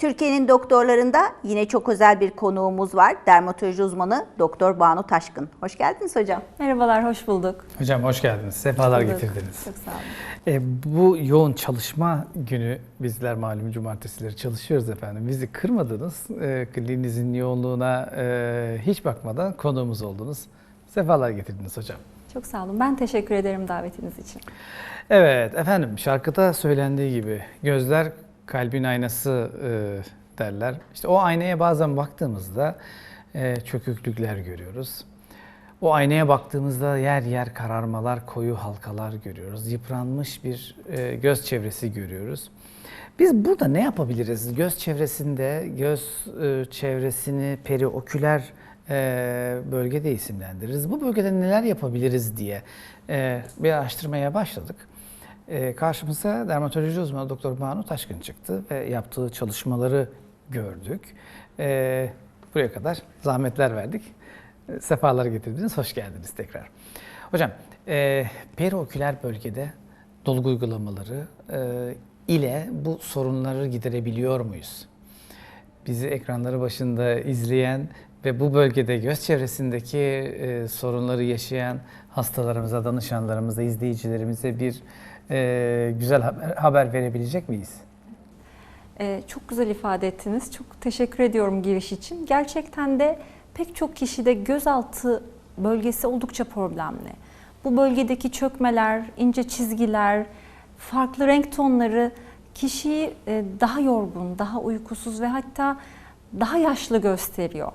Türkiye'nin doktorlarında yine çok özel bir konuğumuz var. Dermatoloji uzmanı Doktor Banu Taşkın. Hoş geldiniz hocam. Merhabalar, hoş bulduk. Hocam hoş geldiniz. Sefalar Bulduk. getirdiniz. Çok sağ olun. E, bu yoğun çalışma günü bizler malum cumartesileri çalışıyoruz efendim. Bizi kırmadınız. E, kliniğinizin yoğunluğuna e, hiç bakmadan konuğumuz oldunuz. Sefalar getirdiniz hocam. Çok sağ olun. Ben teşekkür ederim davetiniz için. Evet efendim şarkıda söylendiği gibi gözler kalbin aynası e, derler. İşte o aynaya bazen baktığımızda e, çöküklükler görüyoruz. O aynaya baktığımızda yer yer kararmalar, koyu halkalar görüyoruz. Yıpranmış bir e, göz çevresi görüyoruz. Biz burada ne yapabiliriz? Göz çevresinde, göz e, çevresini perioküler e, bölgede isimlendiririz. Bu bölgede neler yapabiliriz diye e, bir araştırmaya başladık. E, karşımıza dermatoloji uzmanı Doktor Banu Taşkın çıktı ve yaptığı çalışmaları gördük. E, buraya kadar zahmetler verdik. E, Sefalar getirdiniz, hoş geldiniz tekrar. Hocam, e, bölgede dolgu uygulamaları e, ile bu sorunları giderebiliyor muyuz? Bizi ekranları başında izleyen ve bu bölgede göz çevresindeki e, sorunları yaşayan hastalarımıza, danışanlarımıza, izleyicilerimize bir e, güzel haber, haber verebilecek miyiz? Ee, çok güzel ifade ettiniz. Çok teşekkür ediyorum giriş için. Gerçekten de pek çok kişide gözaltı bölgesi oldukça problemli. Bu bölgedeki çökmeler, ince çizgiler, farklı renk tonları kişiyi e, daha yorgun, daha uykusuz ve hatta daha yaşlı gösteriyor.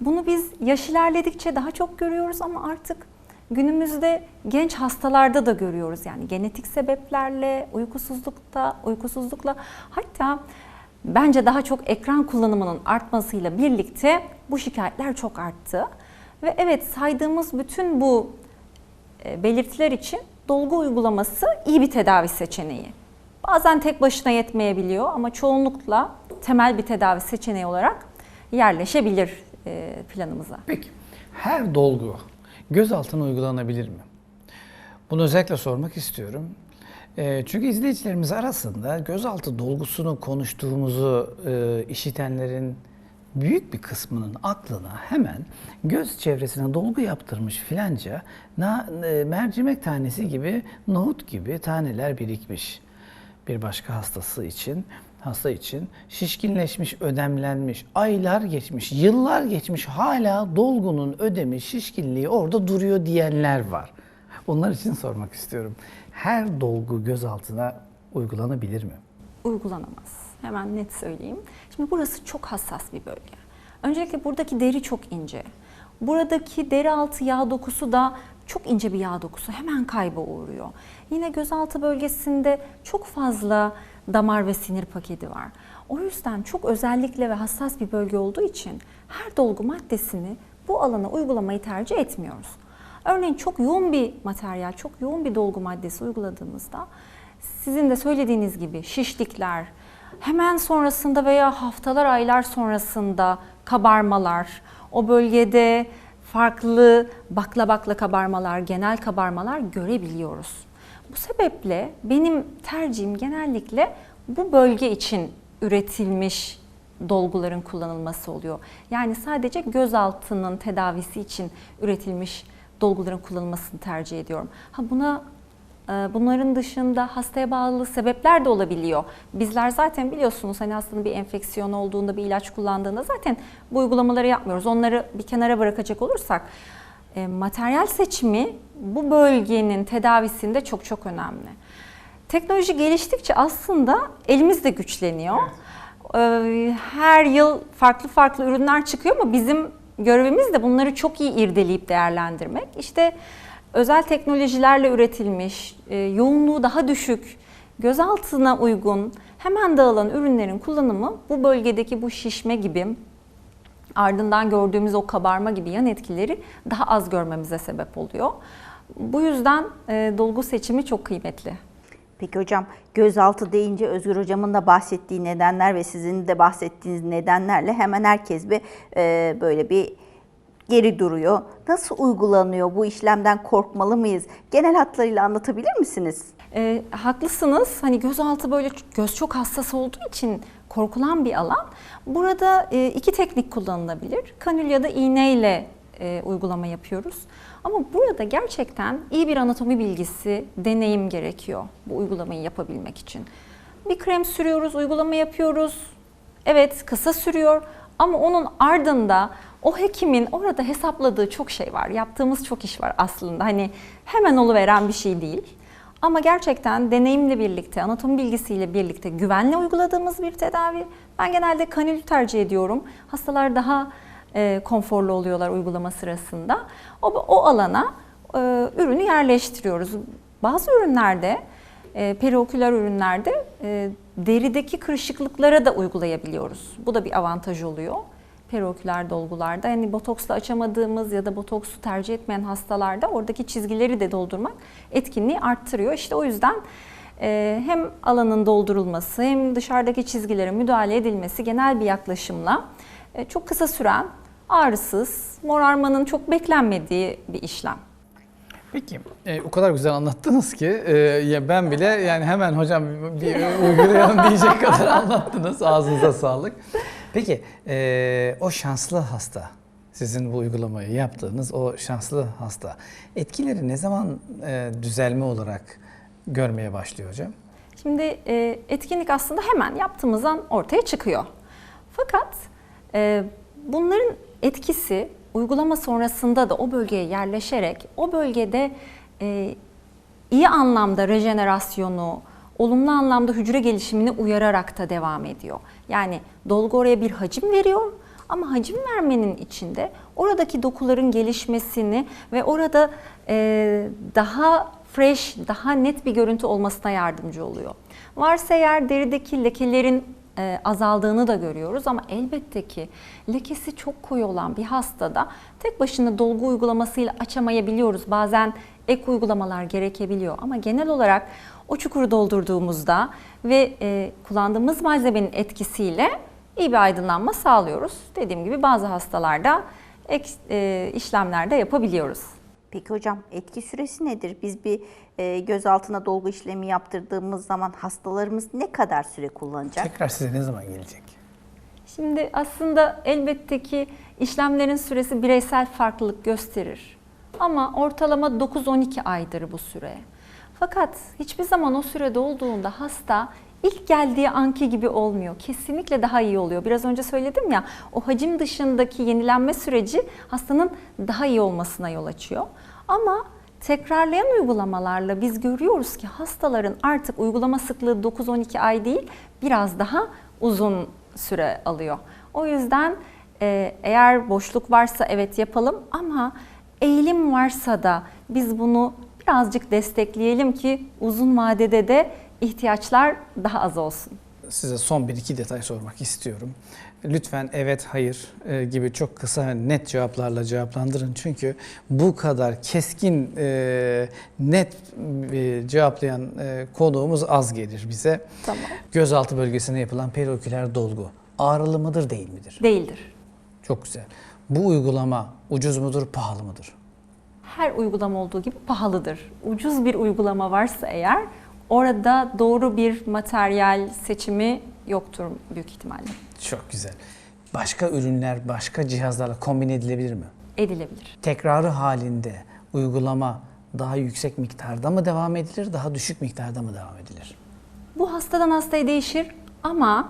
Bunu biz yaş ilerledikçe daha çok görüyoruz ama artık günümüzde genç hastalarda da görüyoruz. Yani genetik sebeplerle, uykusuzlukta, uykusuzlukla hatta bence daha çok ekran kullanımının artmasıyla birlikte bu şikayetler çok arttı. Ve evet saydığımız bütün bu e, belirtiler için dolgu uygulaması iyi bir tedavi seçeneği. Bazen tek başına yetmeyebiliyor ama çoğunlukla temel bir tedavi seçeneği olarak yerleşebilir e, planımıza. Peki, her dolgu göz altına uygulanabilir mi? Bunu özellikle sormak istiyorum. E, çünkü izleyicilerimiz arasında gözaltı dolgusunu konuştuğumuzu e, işitenlerin büyük bir kısmının aklına hemen göz çevresine dolgu yaptırmış filanca e, mercimek tanesi gibi, nohut gibi taneler birikmiş. Bir başka hastası için, hasta için şişkinleşmiş, ödemlenmiş, aylar geçmiş, yıllar geçmiş hala dolgunun ödemi, şişkinliği orada duruyor diyenler var. Onlar için sormak istiyorum. Her dolgu göz altına uygulanabilir mi? uygulanamaz. Hemen net söyleyeyim. Şimdi burası çok hassas bir bölge. Öncelikle buradaki deri çok ince. Buradaki deri altı yağ dokusu da çok ince bir yağ dokusu. Hemen kayba uğruyor. Yine gözaltı bölgesinde çok fazla damar ve sinir paketi var. O yüzden çok özellikle ve hassas bir bölge olduğu için her dolgu maddesini bu alana uygulamayı tercih etmiyoruz. Örneğin çok yoğun bir materyal, çok yoğun bir dolgu maddesi uyguladığımızda sizin de söylediğiniz gibi şişlikler, hemen sonrasında veya haftalar, aylar sonrasında kabarmalar, o bölgede farklı bakla bakla kabarmalar, genel kabarmalar görebiliyoruz. Bu sebeple benim tercihim genellikle bu bölge için üretilmiş dolguların kullanılması oluyor. Yani sadece gözaltının tedavisi için üretilmiş dolguların kullanılmasını tercih ediyorum. Ha buna bunların dışında hastaya bağlı sebepler de olabiliyor. Bizler zaten biliyorsunuz hani hastanın bir enfeksiyon olduğunda bir ilaç kullandığında zaten bu uygulamaları yapmıyoruz. Onları bir kenara bırakacak olursak e, materyal seçimi bu bölgenin tedavisinde çok çok önemli. Teknoloji geliştikçe aslında elimiz de güçleniyor. Ee, Her yıl farklı farklı ürünler çıkıyor ama bizim görevimiz de bunları çok iyi irdeleyip değerlendirmek. İşte özel teknolojilerle üretilmiş, e, yoğunluğu daha düşük, gözaltına uygun, hemen dağılan ürünlerin kullanımı bu bölgedeki bu şişme gibi ardından gördüğümüz o kabarma gibi yan etkileri daha az görmemize sebep oluyor. Bu yüzden e, dolgu seçimi çok kıymetli. Peki hocam gözaltı deyince Özgür hocamın da bahsettiği nedenler ve sizin de bahsettiğiniz nedenlerle hemen herkes bir e, böyle bir geri duruyor. Nasıl uygulanıyor bu işlemden korkmalı mıyız? Genel hatlarıyla anlatabilir misiniz? E, haklısınız. Hani gözaltı böyle göz çok hassas olduğu için korkulan bir alan. Burada e, iki teknik kullanılabilir. Kanül ya da iğneyle e, uygulama yapıyoruz. Ama burada gerçekten iyi bir anatomi bilgisi, deneyim gerekiyor bu uygulamayı yapabilmek için. Bir krem sürüyoruz, uygulama yapıyoruz. Evet kısa sürüyor ama onun ardında o hekimin orada hesapladığı çok şey var. Yaptığımız çok iş var aslında. Hani hemen oluveren bir şey değil. Ama gerçekten deneyimle birlikte, anatomi bilgisiyle birlikte güvenle uyguladığımız bir tedavi. Ben genelde kanül tercih ediyorum. Hastalar daha e, konforlu oluyorlar uygulama sırasında. O, o alana e, ürünü yerleştiriyoruz. Bazı ürünlerde, e, perioküler ürünlerde e, derideki kırışıklıklara da uygulayabiliyoruz. Bu da bir avantaj oluyor perioküler dolgularda. Yani botoksla açamadığımız ya da botoksu tercih etmeyen hastalarda oradaki çizgileri de doldurmak etkinliği arttırıyor. İşte o yüzden e, hem alanın doldurulması hem dışarıdaki çizgilere müdahale edilmesi genel bir yaklaşımla çok kısa süren, ağrısız, morarmanın çok beklenmediği bir işlem. Peki e, o kadar güzel anlattınız ki e, ya ben bile yani hemen hocam bir uygulayalım diyecek kadar anlattınız. Ağzınıza sağlık. Peki e, o şanslı hasta sizin bu uygulamayı yaptığınız o şanslı hasta etkileri ne zaman e, düzelme olarak görmeye başlıyor hocam? Şimdi e, etkinlik aslında hemen yaptığımız an ortaya çıkıyor. Fakat e, bunların etkisi uygulama sonrasında da o bölgeye yerleşerek o bölgede e, iyi anlamda rejenerasyonu, olumlu anlamda hücre gelişimini uyararak da devam ediyor. Yani dolgu oraya bir hacim veriyor ama hacim vermenin içinde oradaki dokuların gelişmesini ve orada e, daha fresh, daha net bir görüntü olmasına yardımcı oluyor. Varsa eğer derideki lekelerin e, azaldığını da görüyoruz ama elbette ki lekesi çok koyu olan bir hastada tek başına dolgu uygulamasıyla açamayabiliyoruz. Bazen ek uygulamalar gerekebiliyor ama genel olarak o çukuru doldurduğumuzda ve e, kullandığımız malzemenin etkisiyle iyi bir aydınlanma sağlıyoruz. Dediğim gibi bazı hastalarda ek e, işlemler de yapabiliyoruz. Peki hocam etki süresi nedir? Biz bir e, göz altına dolgu işlemi yaptırdığımız zaman hastalarımız ne kadar süre kullanacak? Tekrar size ne zaman gelecek? Şimdi aslında elbette ki işlemlerin süresi bireysel farklılık gösterir. Ama ortalama 9-12 aydır bu süre. Fakat hiçbir zaman o süre dolduğunda hasta ilk geldiği anki gibi olmuyor. Kesinlikle daha iyi oluyor. Biraz önce söyledim ya o hacim dışındaki yenilenme süreci hastanın daha iyi olmasına yol açıyor. Ama tekrarlayan uygulamalarla biz görüyoruz ki hastaların artık uygulama sıklığı 9-12 ay değil biraz daha uzun süre alıyor. O yüzden e, eğer boşluk varsa evet yapalım ama eğilim varsa da biz bunu birazcık destekleyelim ki uzun vadede de ihtiyaçlar daha az olsun. Size son bir iki detay sormak istiyorum. Lütfen evet, hayır e, gibi çok kısa ve net cevaplarla cevaplandırın. Çünkü bu kadar keskin, e, net e, cevaplayan konuğumuz az gelir bize. Tamam. Gözaltı bölgesine yapılan perioküler dolgu ağrılı mıdır, değil midir? Değildir. Çok güzel. Bu uygulama ucuz mudur, pahalı mıdır? Her uygulama olduğu gibi pahalıdır. Ucuz bir uygulama varsa eğer orada doğru bir materyal seçimi yoktur büyük ihtimalle. Çok güzel. Başka ürünler, başka cihazlarla kombin edilebilir mi? Edilebilir. Tekrarı halinde uygulama daha yüksek miktarda mı devam edilir, daha düşük miktarda mı devam edilir? Bu hastadan hastaya değişir ama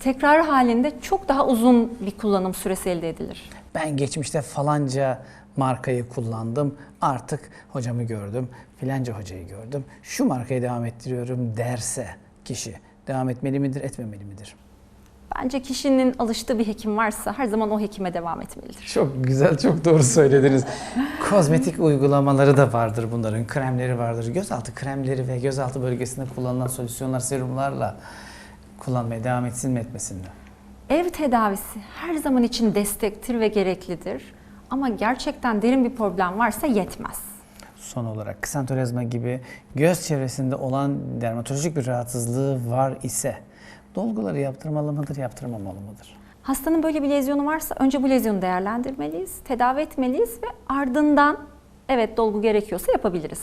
tekrar halinde çok daha uzun bir kullanım süresi elde edilir. Ben geçmişte falanca markayı kullandım, artık hocamı gördüm, filanca hocayı gördüm, şu markayı devam ettiriyorum derse kişi devam etmeli midir, etmemeli midir? Bence kişinin alıştığı bir hekim varsa her zaman o hekime devam etmelidir. Çok güzel, çok doğru söylediniz. Kozmetik uygulamaları da vardır bunların, kremleri vardır. Gözaltı kremleri ve gözaltı bölgesinde kullanılan solüsyonlar, serumlarla kullanmaya devam etsin mi etmesin mi? Ev tedavisi her zaman için destektir ve gereklidir. Ama gerçekten derin bir problem varsa yetmez. Son olarak ksantorezma gibi göz çevresinde olan dermatolojik bir rahatsızlığı var ise dolguları yaptırmalı mıdır, yaptırmamalı mıdır? Hastanın böyle bir lezyonu varsa önce bu lezyonu değerlendirmeliyiz, tedavi etmeliyiz ve ardından evet dolgu gerekiyorsa yapabiliriz.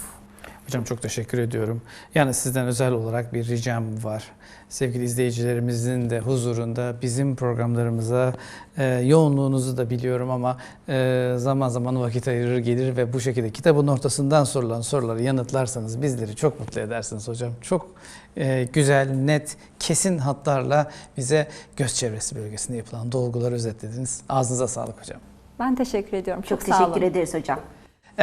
Hocam çok teşekkür ediyorum. Yani sizden özel olarak bir ricam var. Sevgili izleyicilerimizin de huzurunda bizim programlarımıza e, yoğunluğunuzu da biliyorum ama e, zaman zaman vakit ayırır gelir ve bu şekilde kitabın ortasından sorulan soruları yanıtlarsanız bizleri çok mutlu edersiniz hocam. Çok e, güzel, net, kesin hatlarla bize göz çevresi bölgesinde yapılan dolguları özetlediniz. Ağzınıza sağlık hocam. Ben teşekkür ediyorum. Çok, Çok sağ olun. teşekkür ederiz hocam.